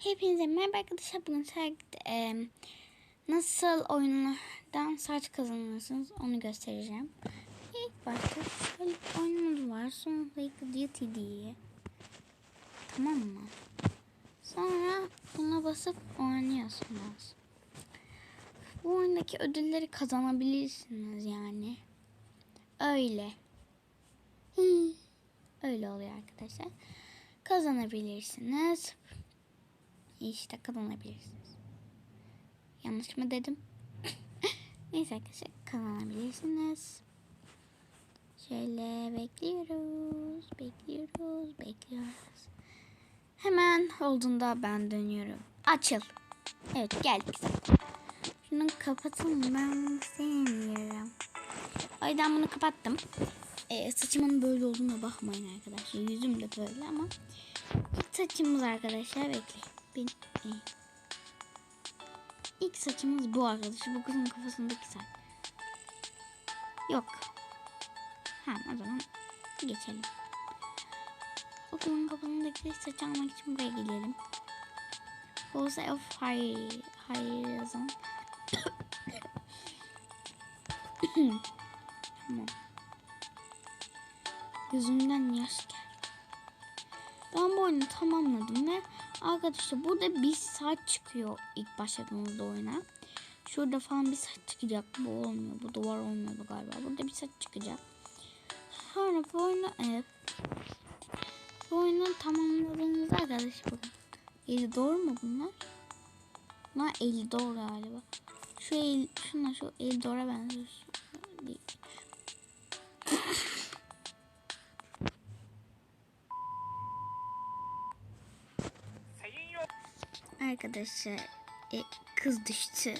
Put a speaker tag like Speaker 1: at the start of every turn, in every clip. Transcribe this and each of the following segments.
Speaker 1: Hepinize merhaba arkadaşlar. Bugün sergide nasıl oyunlardan saç kazanırsınız onu göstereceğim. İlk başta şöyle bir oyunumuz var. Sunlight Duty diye. Tamam mı? Sonra buna basıp oynuyorsunuz. Bu oyundaki ödülleri kazanabilirsiniz yani. Öyle. Öyle oluyor arkadaşlar. Kazanabilirsiniz. İşte kazanabilirsiniz. Yanlış mı dedim? Neyse arkadaşlar kazanabilirsiniz. Şöyle bekliyoruz, bekliyoruz, bekliyoruz. Hemen olduğunda ben dönüyorum. Açıl. Evet geldik. Şunu kapatın ben sevmiyorum. O yüzden bunu kapattım. Ee, saçımın böyle olduğuna bakmayın arkadaşlar. Yüzüm de böyle ama saçımız arkadaşlar bekleyin. Ben, e, ilk saçımız bu arkadaşlar. Bu kızın kafasındaki saç. Yok. Ha o zaman geçelim. O kızın kafasındaki saç almak için buraya gelelim. Pose of Fire. Hayır yazın. tamam. Gözümden yaş geldi. Ben bu oyunu tamamladım ve arkadaşlar burada bir saç çıkıyor ilk başladığımızda oyuna. Şurada falan bir saç çıkacak. Bu olmuyor. Bu duvar olmuyordu galiba. Burada bir saç çıkacak. Sonra bu oyunu evet. Bu oyunu tamamladığınızda arkadaşlar bakın. Eli doğru mu bunlar? Bunlar eli doğru galiba. Şu el, şuna şu el doğru benziyor. Arkadaşlar e, kız düştü.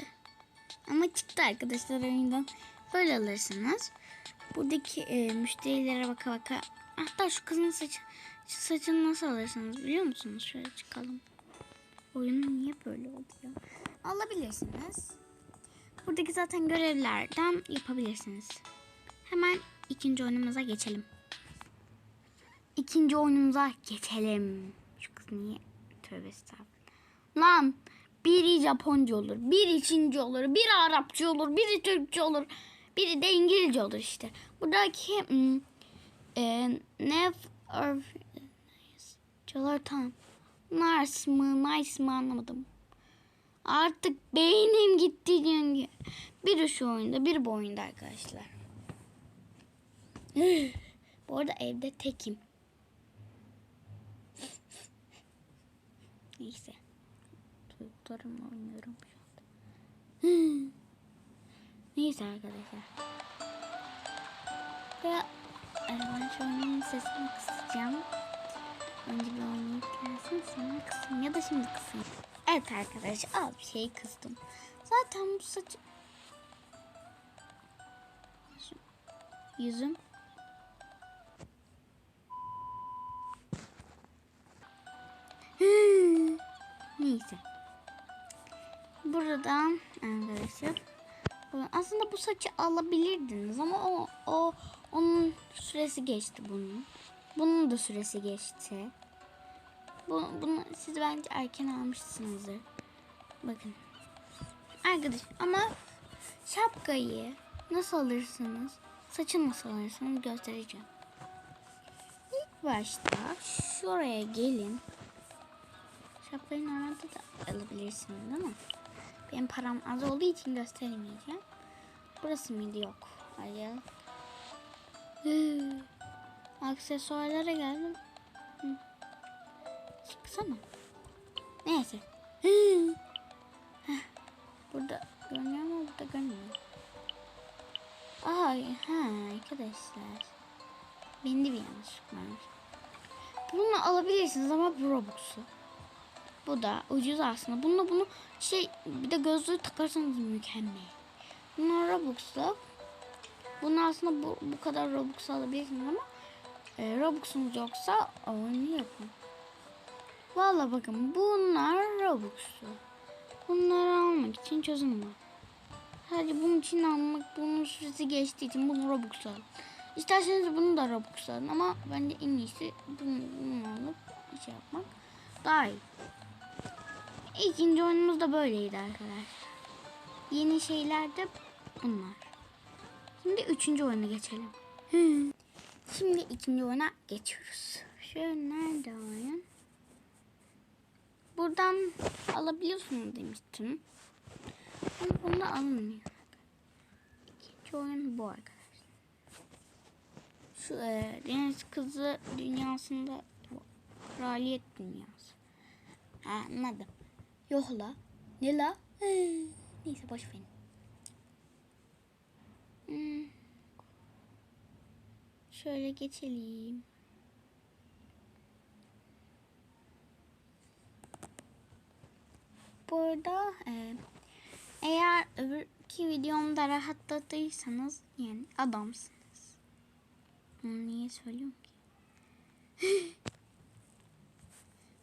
Speaker 1: Ama çıktı arkadaşlar oyundan. Böyle alırsınız. Buradaki e, müşterilere baka baka. Hatta şu kızın saçı, saçını nasıl alırsınız biliyor musunuz? Şöyle çıkalım. Oyunun niye böyle oldu ya? Alabilirsiniz. Buradaki zaten görevlerden yapabilirsiniz. Hemen ikinci oyunumuza geçelim. İkinci oyunumuza geçelim. Şu kız niye? Tövbe estağfurullah. Lan biri Japonca olur, biri Çince olur, biri Arapça olur, biri Türkçe olur, biri de İngilizce olur işte. Buradaki hmm, e, Nef Çalar tam. Nice mı, nice mı anlamadım. Artık beynim gitti çünkü. Biri şu oyunda, biri bu oyunda arkadaşlar. bu arada evde tekim. Neyse. Çocuklarımla oynuyorum şu anda. Neyse arkadaşlar. Ve e, şu oyunun sesini kısacağım. Önce bir oynayıp gelsin sonra kısayım ya da şimdi kısayım. Evet arkadaşlar al bir şey kıstım. Zaten bu saç... Yüzüm. Neyse. Buradan arkadaşlar. Aslında bu saçı alabilirdiniz ama o, o onun süresi geçti bunun. Bunun da süresi geçti. Bu, bunu siz bence erken almışsınızdır. Bakın. Arkadaş ama şapkayı nasıl alırsınız? Saçı nasıl alırsınız göstereceğim. İlk başta şuraya gelin. Şapkayı normalde de alabilirsiniz değil mi? Benim param az olduğu için gösteremeyeceğim. Burası mıydı? Yok. Hayır. Aksesuarlara geldim. Hı. Çıksana. Neyse. Heh. Burada görünüyor mu? Burada görünmüyor. Ay ha arkadaşlar. Bende bir yanlışlık var. Bunu alabilirsiniz ama bu Robux'u. Bu da ucuz aslında. Bununla bunu şey bir de gözlüğü takarsanız mükemmel. Bunlar Robux'lu. Bunu aslında bu, bu kadar Robux alabilirsiniz ama e, Robux'unuz yoksa oyunu yapın. Valla bakın bunlar Robux'lu. Bunları almak için çözüm var. Sadece bunun için almak, bunun süresi geçtiği için bunu Robux alın. İsterseniz bunu da Robux alın ama bence en iyisi bunu, bunu alıp şey yapmak daha iyi. İkinci oyunumuz da böyleydi arkadaşlar. Yeni şeyler de bunlar. Şimdi üçüncü oyuna geçelim. Şimdi ikinci oyuna geçiyoruz. Şöyle nerede oyun? Buradan alabiliyorsunuz demiştim. Ama bunda alınmıyor. İkinci oyun bu arkadaşlar. Şu e, deniz kızı dünyasında kraliyet dünyası. Ha, anladım. Yok la. Ne la? Neyse boş verin. Hmm. Şöyle geçelim. Burada e, eğer öbürki videomda rahatladıysanız yani adamsınız. Bunu niye söylüyorum ki?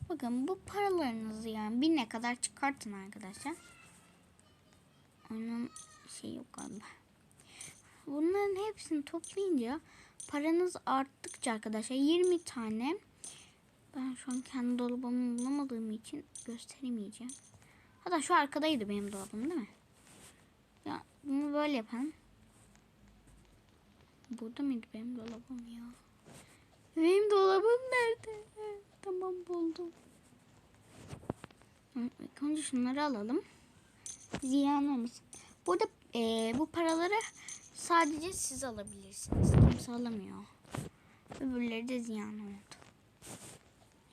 Speaker 1: Bakın bu paralarınızı yani bir ne kadar çıkartın arkadaşlar. Onun şey yok galiba. Bunların hepsini toplayınca paranız arttıkça arkadaşlar 20 tane ben şu an kendi dolabımı bulamadığım için gösteremeyeceğim. Hatta şu arkadaydı benim dolabım değil mi? Ya bunu böyle yapalım. Burada mıydı benim dolabım ya? Benim dolabım nerede? Tamam buldum. İlk önce şunları alalım. Ziyan olmasın. Burada eee, bu paraları sadece siz alabilirsiniz. Kimse alamıyor. Öbürleri de ziyan oldu.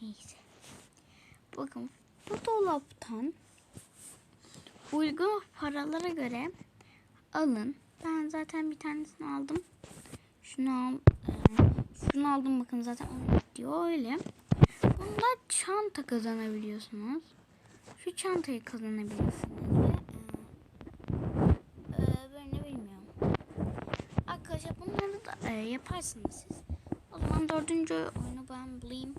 Speaker 1: Neyse. Bakın bu dolaptan uygun paralara göre alın. Ben zaten bir tanesini aldım. Şunu al, eee, şunu aldım bakın zaten diyor öyle. Bunda çanta kazanabiliyorsunuz. Şu çantayı kazanabilirsiniz. Ve, e, e, ne bilmiyorum. Arkadaşlar bunları da e, yaparsınız siz. O zaman dördüncü oyunu ben bulayım.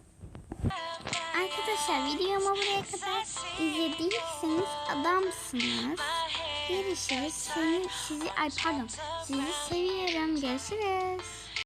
Speaker 1: Arkadaşlar videomu buraya kadar izlediyseniz adamsınız. Görüşürüz. Seni, sizi, ay pardon. Sizi seviyorum. Görüşürüz.